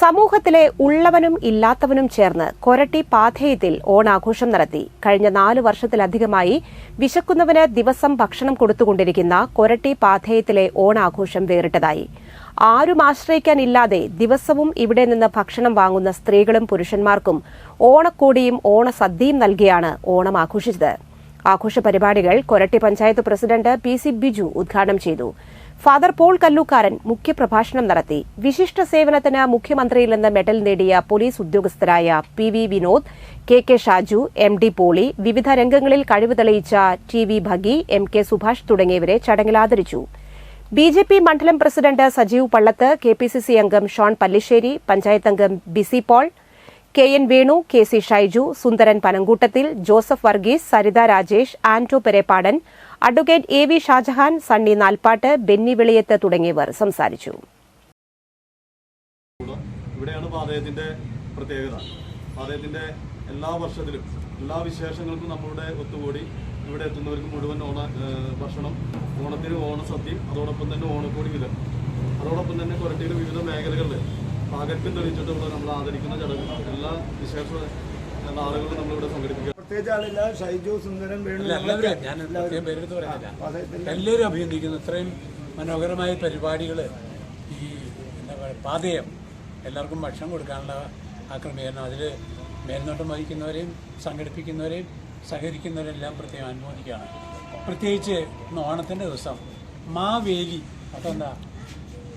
സമൂഹത്തിലെ ഉള്ളവനും ഇല്ലാത്തവനും ചേർന്ന് കൊരട്ടി പാഥേയത്തിൽ ഓണാഘോഷം നടത്തി. കഴിഞ്ഞ നാല് വർഷത്തിലധികമായി വിശക്കുന്നവന് ദിവസം ഭക്ഷണം കൊടുത്തുകൊണ്ടിരിക്കുന്ന കൊരട്ടി പാഥേയത്തിലെ ഓണാഘോഷം വേറിട്ടതായി. ആരും ആശ്രയിക്കാനില്ലാതെ ദിവസവും ഇവിടെ നിന്ന് ഭക്ഷണം വാങ്ങുന്ന സ്ത്രീകളും പുരുഷന്മാർക്കും ഓണക്കോടിയും ഓണസദ്യയും നൽകിയാണ് ഓണം ആഘോഷിച്ചത്. ആഘോഷ പരിപാടികൾ Koratty panchayat president P C Biju ഉദ്ഘാടനം ചെയ്തു. ഫാദർ പോൾ കല്ലൂക്കാരൻ മുഖ്യപ്രഭാഷണം നടത്തി. വിശിഷ്ട സേവനത്തിന് മുഖ്യമന്ത്രിയിൽ നിന്ന് മെഡൽ നേടിയ police ഉദ്യോഗസ്ഥരായ P V Vinod K K Shaju M D Poly വിവിധ രംഗങ്ങളിൽ കഴിവ് തെളിയിച്ച T V Bhagi M K Subhash തുടങ്ങിയവരെ ചടങ്ങിൽ ആദരിച്ചു. ബി ജെ പി മണ്ഡലം president Sajeev Pallath K P C C അംഗം ഷോൺ പല്ലിശ്ശേരി പഞ്ചായത്ത് അംഗം Bisy Paul K N Venu K C Shaiju Sundaran Panankoottathil Joseph Varghese Saritha Rajesh Anto Perepadan advocate A V Shajahan Sunny Nalpatt Benny Veliyath തുടങ്ങിയവർ സംസാരിച്ചു. ഇവിടെയാണ് എല്ലാ വർഷത്തിലും എല്ലാ വിശേഷങ്ങൾക്കും നമ്മളുടെ ഒത്തുകൂടി ഇവിടെ എത്തുന്നവർക്ക് മുഴുവൻ ഓണ ഭക്ഷണം. ഓണത്തിന് ഓണസദ്യയും അതോടൊപ്പം തന്നെ ഓണക്കോടി വിതരണം. അതോടൊപ്പം തന്നെ കൊരട്ടിയുടെ വിവിധ മേഖലകളിൽ പാകത്തിൽ തെളിയിച്ചിട്ടുള്ള നമ്മൾ ആദരിക്കുന്ന ചടങ്ങ് എല്ലാ വിശേഷ നാളുകളും നമ്മളിവിടെ സംഘടിപ്പിക്കുക. പ്രത്യേകിച്ച് ആളില്ല. ഷൈജു സുന്ദരൻ വേണു എല്ലാവരും ഞാൻ പ്രത്യേകം പേരെടുത്ത് പറയുന്നില്ല. എല്ലാവരും അഭിനന്ദിക്കുന്നു. ഇത്രയും മനോഹരമായ പരിപാടികൾ ഈ എന്താ പറയുക പാതയം. എല്ലാവർക്കും ഭക്ഷണം കൊടുക്കാനുള്ള ആ ക്രമീകരണം. അതിൽ മേൽനോട്ടം വഹിക്കുന്നവരെയും സംഘടിപ്പിക്കുന്നവരെയും സഹകരിക്കുന്നവരെയും എല്ലാം പ്രത്യേകം അനുമോദിക്കുകയാണ്. പ്രത്യേകിച്ച് ഇന്ന് ഓണത്തിന്റെ ദിവസം മാവേലി. അതെന്താ